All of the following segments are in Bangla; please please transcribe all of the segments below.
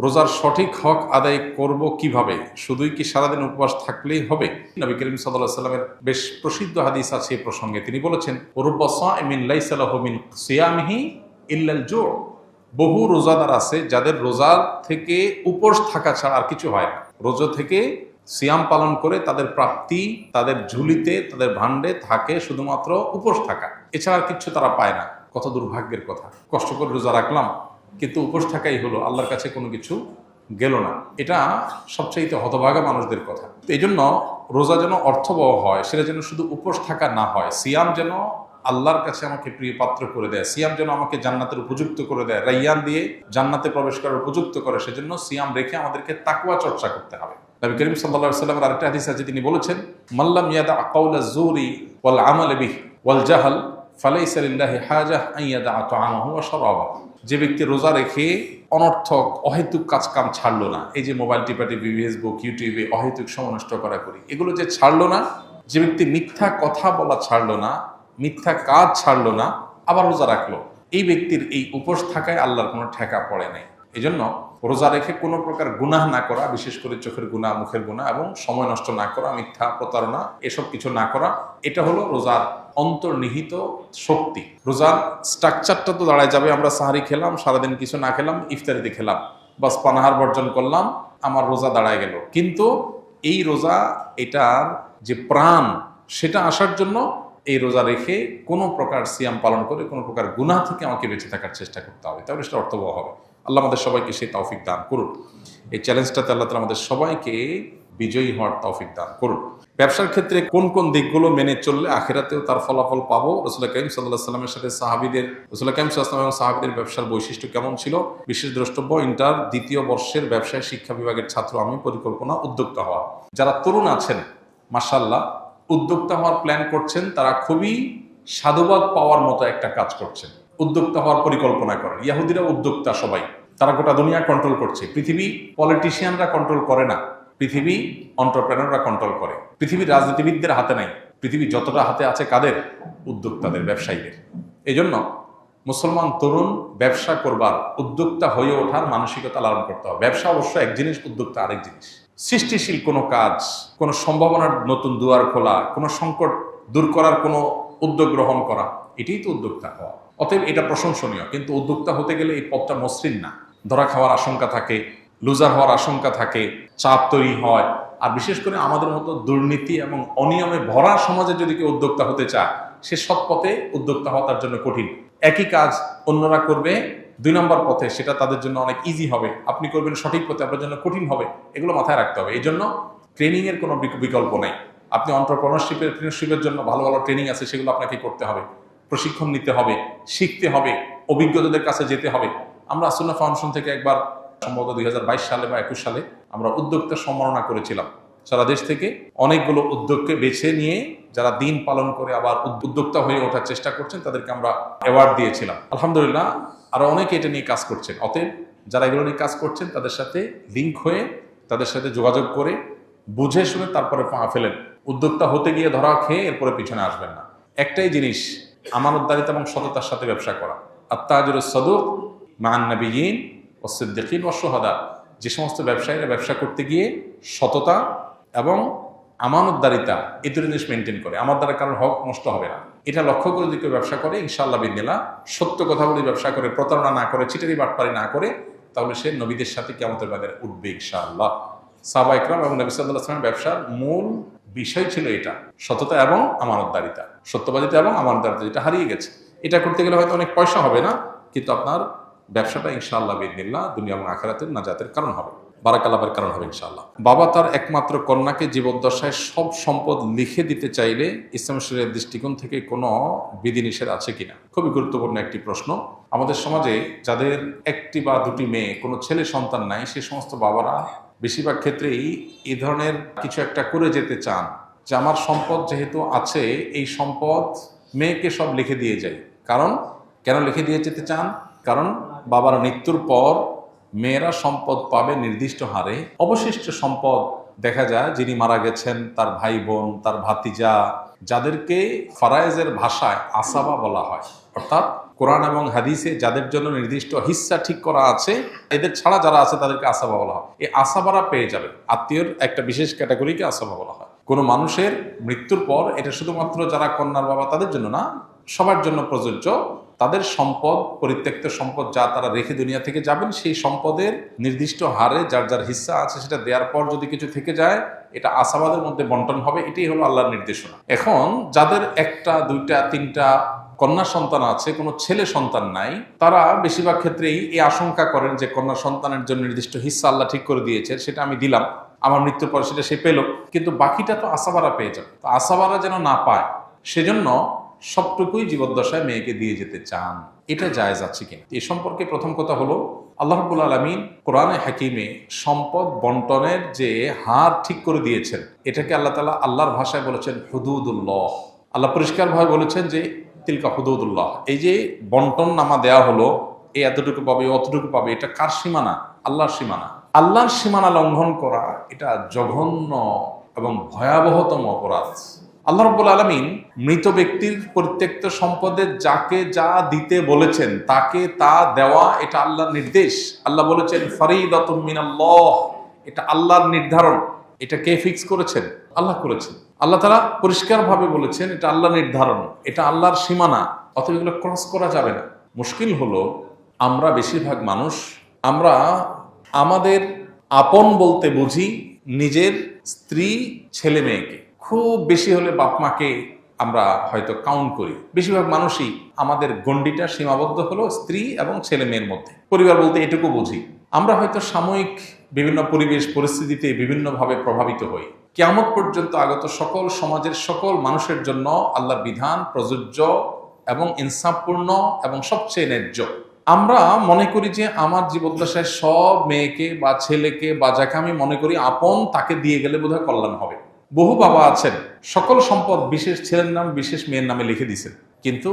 রোজার সঠিক হক আদায় করব কীভাবে? শুধুই কি সারাদিন উপবাস থাকলেই হবে? নবী করিম সাল্লাহ সাল্লামের বেশ প্রসিদ্ধ হাদিস আছে এই প্রসঙ্গে। তিনি বলেছেন লাইসালাহমিন সিয়ামহি ইল্লাল জোর বহু রোজাদার আছে যাদের রোজার থেকে উপোস থাকা ছাড়া আর কিছু হয় না। রোজা থেকে সিয়াম পালন করে তাদের প্রাপ্তি, তাদের ঝুলিতে, তাদের ভান্ডে থাকে শুধুমাত্র উপোস থাকা। এছাড়া কিছু তারা পায় না। কত দুর্ভাগ্যের কথা। কষ্ট করে রোজা রাখলাম কিন্তু উপোস থাকাই হলো, আল্লাহর কাছে কোনো কিছু গেল না। এটা সবচাইতে হতভাগা মানুষদের কথা। এই জন্য রোজা যেন অর্থবহ হয়, সেটা যেন শুধু উপোস থাকা না হয়, সিয়াম যেন আল্লাহর কাছে আমাকে প্রিয় পাত্র করে দেয়, সিয়াম যেন আমাকে জান্নাতের উপযুক্ত করে দেয়, রাইয়ান দিয়ে জান্নাতে প্রবেশ করার উপযুক্ত করে, সেজন্য সিয়াম রেখে আমাদেরকে তাকুয়া চর্চা করতে হবে। নবী করিম সাল্লা সাল্লামের আরেকটা হাদিস আছে, তিনি বলেছেন মাল্লাম ইয়াদা আকাউলা জুরি ওয়াল আমাল বিহ ওয়াল জাহাল ফালাইসা লিল্লাহি হাজাহ আন ইয়াদা তাআমাহু ওয়া শারাবাহু যে ব্যক্তি রোজা রেখে অনর্থক, অহেতুক কাজ কাম ছাড়লো না, এই যে মোবাইল টিপাটিপি, ফেসবুক, ইউটিউবে অহেতুক সময় নষ্ট করা করি, এগুলো যে ছাড়লো না, যে ব্যক্তি মিথ্যা কথা বলা ছাড়লো না, মিথ্যা কাজ ছাড়লো না, আবার রোজা রাখল, এই ব্যক্তির এই উপোস থাকায় আল্লাহর কোনো ঠেকা পড়ে নাই। এই জন্য রোজা রেখে কোনো প্রকার গুনাহ না করা, বিশেষ করে চোখের গুণা মুখের গুণা এবং সময় নষ্ট না করা, মিথ্যা, প্রতারণা, এসব কিছু না করা, এটা হলো রোজার অন্তর্নিহিত শক্তি। রোজার স্ট্রাকচারটা তো দাঁড়ায় যাবে, আমরা সাহারি খেলাম, সারাদিন কিছু না খেলাম, ইফতারিতে খেলাম, বাস পানাহার বর্জন করলাম, আমার রোজা দাঁড়ায় গেল। কিন্তু এই রোজা, এটার যে প্রাণ, সেটা আসার জন্য এই রোজা রেখে কোনো প্রকার সিয়াম পালন করে, কোনো প্রকার গুনাহ থেকে আমাকে বেঁচে থাকার চেষ্টা করতে হবে। তাহলে সেটা অর্থবহ হবে। আল্লাহ আমাদের সবাইকে সেই তৌফিক দান করুন। এই চ্যালেঞ্জটাতে আল্লাহ তালা আমাদের সবাইকে বিজয়ী হওয়ার তৌফিক দান করুন। ব্যবসার ক্ষেত্রে কোন কোন দিকগুলো মেনে চললে আখেরাতেও তার ফলাফল পাবো? রসুল্লাহ করিম সাল্লাহ সাল্লামের সাথে সাহাবিদের রসুল্লাহ করিম সাল্লাম এবং সাহাবিদের ব্যবসার বৈশিষ্ট্য কেমন ছিল? বিশেষ দ্রষ্টব্য, ইন্টার দ্বিতীয় বর্ষের ব্যবসায় শিক্ষা বিভাগের ছাত্র আমি, পরিকল্পনা উদ্যোক্তা হওয়া যারা তরুণ আছেন মাসাল্লাহ উদ্যোক্তা হওয়ার প্ল্যান করছেন, তারা খুবই সাধুবাদ পাওয়ার মতো একটা কাজ করছেন। উদ্যোক্তা হওয়ার পরিকল্পনা করেন। ইয়াহুদিরা উদ্যোক্তা সবাই। তারা গোটা দুনিয়া কন্ট্রোল করছে। পৃথিবী পলিটিশিয়ানরা কন্ট্রোল করে না। পৃথিবী অন্টারপ্রেনাররা কন্ট্রোল করে। পৃথিবীর রাজনীতিবিদদের হাতে নাই। পৃথিবী যতটা হাতে আছে কাদের? উদ্যোক্তাদের, ব্যবসায়ীদের। এই জন্য মুসলমান, তরুণ ব্যবসা করবার, উদ্যোক্তা হয়ে ওঠার মানসিকতা লালন করতে হবে। ব্যবসা অবশ্য এক জিনিস, উদ্যোক্তা আরেক জিনিস। সৃষ্টিশীল কোনো কাজ, কোনো সম্ভাবনার নতুন দুয়ার খোলা, কোনো সংকট দূর করার কোনো উদ্যোগ গ্রহণ করা, এটাই তো উদ্যোক্তা হওয়া। অতএব এটা প্রশংসনীয়। কিন্তু উদ্যোক্তা হতে গেলে এই পথটা মসৃণ না। ধরা খাওয়ার আশঙ্কা থাকে লুজার হওয়ার আশঙ্কা থাকে, চাপ তৈরি হয়। আর বিশেষ করে আমাদের মতো দুর্নীতি এবং অনিয়মে ভরা সমাজে যদি কেউ উদ্যোক্তা হতে চায়, সে সৎ পথে উদ্যোক্তা হওয়া তার জন্য কঠিন। একই কাজ অন্যরা করবে, দুই নম্বর পথে সেটা তাদের জন্য অনেক ইজি হবে। আপনি করবেন সঠিক পথে, আপনার জন্য কঠিন হবে। এগুলো মাথায় রাখতে হবে। এই জন্য ট্রেনিং এর কোনো বিকল্প নেই। আপনি অন্টারপ্রনারশিপের ট্রেনারশিপের জন্য ভালো ভালো ট্রেনিং আছে, সেগুলো আপনাকে করতে হবে। প্রশিক্ষণ নিতে হবে, শিখতে হবে, অভিজ্ঞতাদের কাছে যেতে হবে। আমরা আসুল্লাহ ফাউন্ডেশন থেকে একবার সম্ভবত দুই হাজার বাইশ সালে বা একুশ সালে আমরা উদ্যোক্তা সম্মাননা করেছিলাম। সারা দেশ থেকে অনেকগুলো উদ্যোগকে বেছে নিয়ে যারা দিন পালন করে আবার উদ্যোক্তা হয়ে ওঠার চেষ্টা করছেন, তাদেরকে আমরা অ্যাওয়ার্ড দিয়েছিলাম। আলহামদুলিল্লাহ, আরও অনেকে এটা নিয়ে কাজ করছেন। অতএব যারা এগুলো নিয়ে কাজ করছেন, তাদের সাথে লিঙ্ক হয়ে তাদের সাথে যোগাযোগ করে বুঝে শুনে তারপরে পা ফেলেন। উদ্যোক্তা হতে গিয়ে ধরা খেয়ে এরপরে পিছনে আসবেন না। একটাই জিনিস, আমানতদারিতা এবং সততার সাথে ব্যবসা করা। আর আত্মাজুর সদুক নবীন ও সিদ্দিকিন ও সোহাদা যে সমস্ত ব্যবসায়ীরা ব্যবসা করতে গিয়ে সততা এবং আমানতদারিতা এই দুটো জিনিস মেনটেন করে। আমার দ্বারা কারোর হক নষ্ট হবে না। এটা লক্ষ্য করে যদি কেউ ব্যবসা করে, ইনশাআল্লাহ বিদিনা সত্য কথা বলে ব্যবসা করে, প্রতারণা না করে, চিটারি বাটপারি না করে, তাহলে সে নবীদের সাথে কেমতের বাজারে উঠবে ইনশাআল্লাহ। সাবা ইকরাম এবং নবী সাল্লাহ আসলামের ব্যবসার মূল বিষয় ছিল এটা, সততা এবং আমানতদারিতা। সত্যবাদিতা এবং আমানতদারিতা যেটা হারিয়ে গেছে। এটা করতে গেলে হয়তো অনেক পয়সা হবে না, কিন্তু আপনার ব্যবসাটা ইনশাআল্লাহ বিদিল্লা দুনিয়া এবং আখেরাতের নাজাতের কারণ হবে। বারাকালাবের কারণ হবে ইনশাআল্লাহ। বাবা তার একমাত্র কন্যাকে জীবদ্দশায় সব সম্পদ লিখে দিতে চাইলে ইসলাম দৃষ্টিকোণ থেকে কোনো বিধিনিষেধ আছে কিনা? খুবই গুরুত্বপূর্ণ একটি প্রশ্ন। আমাদের সমাজে যাদের একটি বা দুটি মেয়ে, কোনো ছেলে সন্তান নাই, সে সমস্ত বাবারা বেশিরভাগ ক্ষেত্রেই এই ধরনের কিছু একটা করে যেতে চান যে আমার সম্পদ যেহেতু আছে, এই সম্পদ মেয়েকে সব লিখে দিয়ে যায় কারণ কেন লিখে দিয়ে যেতে চান? কারণ বাবার মৃত্যুর পর মেয়েরা সম্পদ পাবে নির্দিষ্ট হারে। অবশিষ্ট সম্পদ দেখা যায় যিনি মারা গেছেন তার ভাই বোন, তার ভাতিজা, যাদেরকে ফারায়েজের ভাষায় আসাবা বলা হয়। অর্থাৎ কোরআন এবং হাদিসে যাদের জন্য নির্দিষ্ট হিস্সা ঠিক করা আছে, এদের ছাড়া যারা আছে তাদেরকে আসাবা বলা হয়। এই আসাবারা পেয়ে যাবে। আত্মীয়র একটা বিশেষ ক্যাটাগরিকে আসাবা বলা হয়। কোনো মানুষের মৃত্যুর পর এটা শুধুমাত্র যারা কন্যার বাবা তাদের জন্য না, সবার জন্য প্রযোজ্য তাদের সম্পদ, পরিত্যক্ত সম্পদ যা তারা রেখে দুনিয়া থেকে যাবেন, সেই সম্পদের নির্দিষ্ট হারে যার যার হিস্সা আছে সেটা দেওয়ার পর যদি কিছু থেকে যায়, এটা আসাবাদের মধ্যে বন্টন হবে, এটাই হলো আল্লাহর নির্দেশনা। এখন যাদের একটা, দুইটা, তিনটা কন্যা সন্তান আছে, কোনো ছেলে সন্তান নাই, তারা বেশিরভাগ ক্ষেত্রেই এই আশঙ্কা করেন যে কন্যা সন্তানের জন্য নির্দিষ্ট হিস্সা আল্লাহ ঠিক করে দিয়েছে, সেটা আমি দিলাম, আমার মৃত্যুর পর সেটা সে পেল, কিন্তু বাকিটা তো আসাবারা পেয়ে যাবে। তো আসাবারা যেন না পায়, সেজন্য সবটুকুই জীবদ্দশায় মেয়েকে দিয়ে যেতে চান, এটা জায়েজ আছে কিনা? এ সম্পর্কে প্রথম কথা হলো, আল্লাহ রবুল আলমিন কোরআনে হাকিমে সম্পদ বন্টনের যে হার ঠিক করে দিয়েছেন, এটাকে আল্লাহ তালা আল্লাহর ভাষায় বলেছেন হুদুদুল্লাহ। আল্লাহ পরিষ্কারভাবে বলেছেন যে, তিলকা হুদুদুল্লাহ। এই যে বন্টন নামা দেয়া হলো এই এতটুকু পাবে অতটুকু পাবে, এটা কার সীমানা? আল্লাহর সীমানা। আল্লাহর সীমানা লঙ্ঘন করা, এটা জঘন্য এবং ভয়াবহতম অপরাধ। আল্লাহ রব্বুল আলমিন মৃত ব্যক্তির পরিত্যক্ত সম্পদে যাকে যা দিতে বলেছেন, তাকে তা দেওয়া এটা আল্লাহর নির্দেশ। আল্লাহ বলেছেন ফরিদ মিনাল্লাহ এটা আল্লাহর নির্ধারণ। এটা কে ফিক্স করেছেন? আল্লাহ করেছেন। আল্লাহ তারা পরিষ্কারভাবে বলেছেন, এটা আল্লাহ নির্ধারণ। এটা আল্লাহর সীমানা। অতএব এগুলো ক্রস করা যাবে না। মুশকিল হলো, আমরা বেশিরভাগ মানুষ, আমরা আমাদের আপন বলতে বুঝি নিজের স্ত্রী, ছেলে, মেয়েকে। খুব বেশি হলে বাপ মাকে আমরা হয়তো কাউন্ট করি। বেশিরভাগ মানুষই আমাদের গণ্ডিটা সীমাবদ্ধ হলো স্ত্রী এবং ছেলে মেয়ের মধ্যে। পরিবার বলতে এটুকু বুঝি। আমরা হয়তো সাময়িক বিভিন্ন পরিবেশ পরিস্থিতিতে বিভিন্নভাবে প্রভাবিত হই। কেমন পর্যন্ত আগত সকল সমাজের সকল মানুষের জন্য আল্লাহর বিধান প্রযোজ্য এবং ইনসাফপূর্ণ এবং সবচেয়ে ন্যায্য। আমরা মনে করি যে আমার জীবদ্দশায় সব মেয়েকে বা ছেলেকে বা যাকে আমি মনে করি আপন তাকে দিয়ে গেলে বোধহয় কল্যাণ হবে। বহু বাবা আছেন, সকল সম্পদ বিশেষ ছেলের নাম, বিশেষ মেয়ের নামে লিখে দিয়েছেন। কিন্তু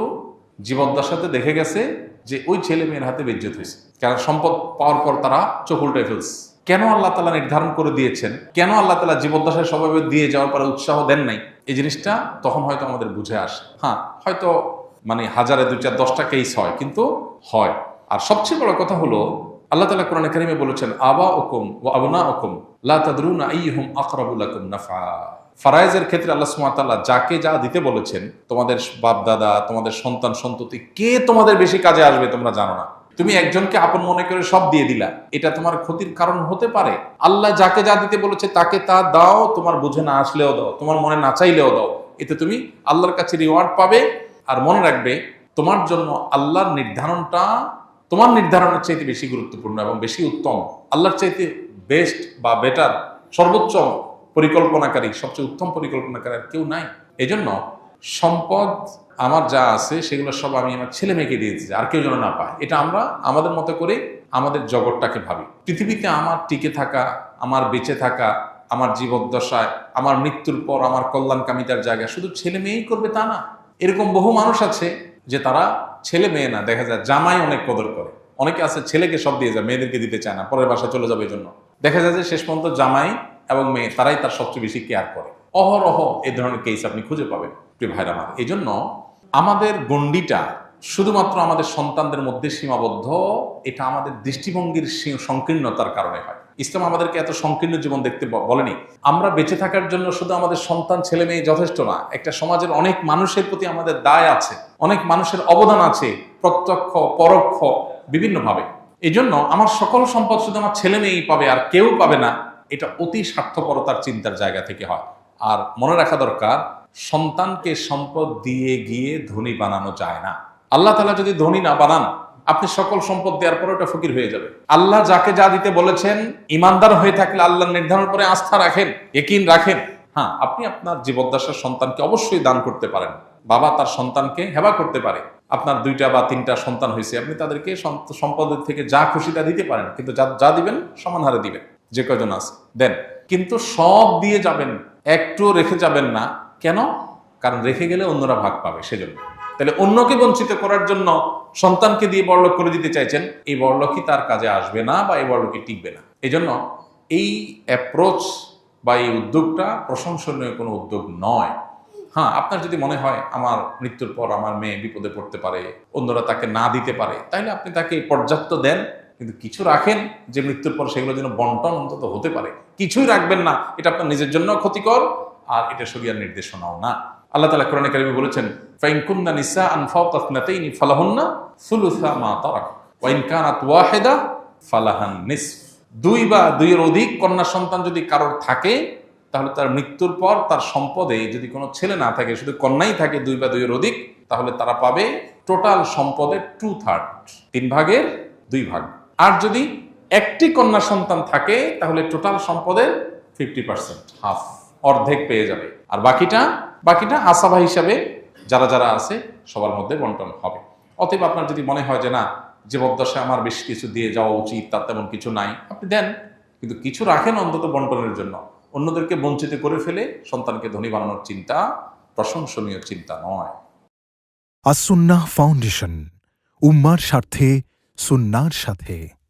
জীবদ্দশাতে দেখে গেছে যে ওই ছেলে মেয়ের হাতে বেজ্জত হয়েছে। কারণ সম্পদ পাওয়ার পর তারা উল্টে ফেলছে। কেন আল্লাহ তালা নির্ধারণ করে দিয়েছেন? কেন আল্লাহ তালা জীবদ্দশায় সবাই দিয়ে যাওয়ার পরে উৎসাহ দেন নাই? এই জিনিসটা তখন হয়তো আমাদের বুঝে আসে। হ্যাঁ হয়তো মানে হাজারে দু চার দশটা কেস হয়, কিন্তু হয়। আর সবচেয়ে বড় কথা হলো আল্লাহ তালা কোরআন কারিমে বলেছেন আবা ওকুম ও আবনা ওকুম লা তাদরুন আইহুম নাফা ফারাইজের ক্ষেত্রে আল্লাহ সুমাতাল্লাহ যাকে যা দিতে বলেছেন, তোমাদের বাপ দাদা তোমাদের সন্তান, সন্ততি, কে তোমাদের বেশি কাজে আসবে তোমরা জানো না। তুমি একজনকে আপন মনে করে সব দিয়ে দিলা, এটা তোমার ক্ষতির কারণ হতে পারে। আল্লাহ যাকে যা দিতে বলেছে, তাকে তা দাও, তোমার বুঝে না আসলেও দাও, তোমার মনে না চাইলেও দাও। এতে তুমি আল্লাহর কাছে রিওয়ার্ড পাবে, আর মনে রাখবে, তোমার জন্য আল্লাহর নির্ধারণটা তোমার নির্ধারণের চাইতে বেশি গুরুত্বপূর্ণ এবং বেশি উত্তম, আল্লাহর চাইতে বেস্ট বা বেটার সর্বোচ্চ পরিকল্পনাকারী, সবচেয়ে উত্তম পরিকল্পনাকারী আর কেউ নাই। এজন্য সম্পদ আমার যা আছে, সেগুলো সব আমি আমার ছেলে মেয়েকে দিয়ে দিচ্ছি আর কেউ যেন না পায়। এটা আমরা আমাদের মতো করে আমাদের জগৎটাকে ভাবি। পৃথিবীতে আমার টিকে থাকা, আমার বেঁচে থাকা, আমার জীবদ্দশায়, আমার মৃত্যুর পর আমার কল্যাণকামিতার জায়গা শুধু ছেলে মেয়েই করবে তা না। এরকম বহু মানুষ আছে যে তারা ছেলে মেয়ে না, দেখা যায় জামাই অনেক কদর করে। অনেকে আছে ছেলেকে সব দিয়ে যায়, মেয়েদেরকে দিতে চায় না, পরের বাসায় চলে যাবে এই জন্য দেখা যায় যে শেষ পর্যন্ত জামাই এবং মেয়ে তারাই তার সবচেয়ে বেশি কেয়ার করে। অহরহ এই ধরনের কেস আপনি খুঁজে পাবেন, প্রিয় ভাইরা আমার। এই জন্য আমাদের গণ্ডিটা শুধুমাত্র আমাদের সন্তানদের মধ্যে সীমাবদ্ধ, এটা আমাদের দৃষ্টিভঙ্গির সংকীর্ণতার কারণে হয়। ইসলাম আমাদেরকে এত সংকীর্ণ জীবন দেখতে বলেনি। আমরা বেঁচে থাকার জন্য শুধু আমাদের সন্তান, ছেলে, মেয়ে যথেষ্ট না, একটা সমাজের অনেক মানুষের প্রতি আমাদের দায় আছে, অনেক মানুষের অবদান আছে, প্রত্যক্ষ, পরোক্ষ, বিভিন্নভাবে। এই জন্য আমার সকল সম্পদ শুধু আমার ছেলে মেয়েই পাবে, আর কেউ পাবে না, এটা অতি স্বার্থপরতার চিন্তার জায়গা থেকে হয়। আর মনে রাখা দরকার, সন্তানকে সম্পদ দিয়ে গিয়ে ধনী বানানো যায় না। আল্লাহ তালা যদি ধনী না বানান, আপনি সকল সম্পদ দেওয়ার পরে ওটা ফকির হয়ে যাবে। আল্লাহ যাকে যা দিতে বলেছেন ইমানদার হয়ে থাকলে আল্লাহ নির্ধারণ করে আস্থা রাখেন একিন রাখেন। হ্যাঁ আপনি আপনার জীবদ্দশার সন্তানকে অবশ্যই দান করতে পারেন। বাবা তার সন্তানকে হেবা করতে পারে। আপনার দুইটা বা তিনটা সন্তান হয়েছে, আপনি তাদেরকে সম্পদের থেকে যা খুশি তা দিতে পারেন, কিন্তু যা যা দিবেন, সমান হারে দিবেন, যে কয়জন আছে। দেন, কিন্তু সব দিয়ে যাবেন, একটুও রেখে যাবেন না। কেন? কারণ রেখে গেলে অন্যরা ভাগ পাবে, সেজন্য। তাহলে অন্যকে বঞ্চিত করার জন্য সন্তানকে দিয়ে বড়লোক করে দিতে চাইছেন, এই বড়লোকই তার কাজে আসবে না বা এই বড়লোকই টিকবে না। এই জন্য এই অ্যাপ্রোচ বা এই উদ্যোগটা প্রশংসনীয় কোনো উদ্যোগ নয়। হ্যাঁ আপনার যদি মনে হয় আমার মৃত্যুর পর আমার মেয়ে বিপদে পড়তে পারে, অন্যরা তাকে না দিতে পারে, তাহলে আপনি তাকে পর্যাপ্ত দেন, কিন্তু কিছু রাখেন যে মৃত্যুর পর সেগুলো যেন বন্টন অন্তত হতে পারে। কিছুই রাখবেন না, এটা আপনার নিজের জন্য ক্ষতিকর, আর এটা শরিয়ার নির্দেশনাও না। আল্লাহ তালা কোরআন কারিমে বলেছেন, ফাইনকুন্না নিসা আনফাও তাসনাতাইনি ফালাহুন্না সুলুসা মা তারাক ওয়াইন কানাত ওয়াহিদা ফালাহান নিসফ। দুই বা দুইয়ের অধিক কন্যা সন্তান যদি কারোর থাকে, তাহলে তার মৃত্যুর পর তার সম্পদে যদি কোনো ছেলে না থাকে, শুধু কন্যাই থাকে দুই বা দুইয়ের অধিক, তাহলে তারা পাবে টোটাল সম্পদের টু থার্ড তিন ভাগের দুই ভাগ। আর যদি একটি কন্যা সন্তান থাকে, তাহলে টোটাল সম্পদের ফিফটি পার্সেন্ট হাফ অর্ধেক পেয়ে যাবে। আর বাকিটা বাকিটা আসাবা হিসাবে যারা যারা আছে, সবার মধ্যে বন্টন হবে। অতএব আপনার যদি মনে হয় যে না যে জীবদ্দশায় আমার বেশ কিছু দিয়ে যাওয়া উচিত, তার তেমন কিছু নাই, আপনি দেন। কিন্তু কিছু রাখেন অন্তত বন্টনের জন্য। অন্যদেরকে বঞ্চিত করে ফেলে সন্তানকে ধনী বানানোর চিন্তা প্রশংসনীয় চিন্তা নয়। আসুন্নাহ ফাউন্ডেশন, উম্মার স্বার্থে, সুন্নার সাথে।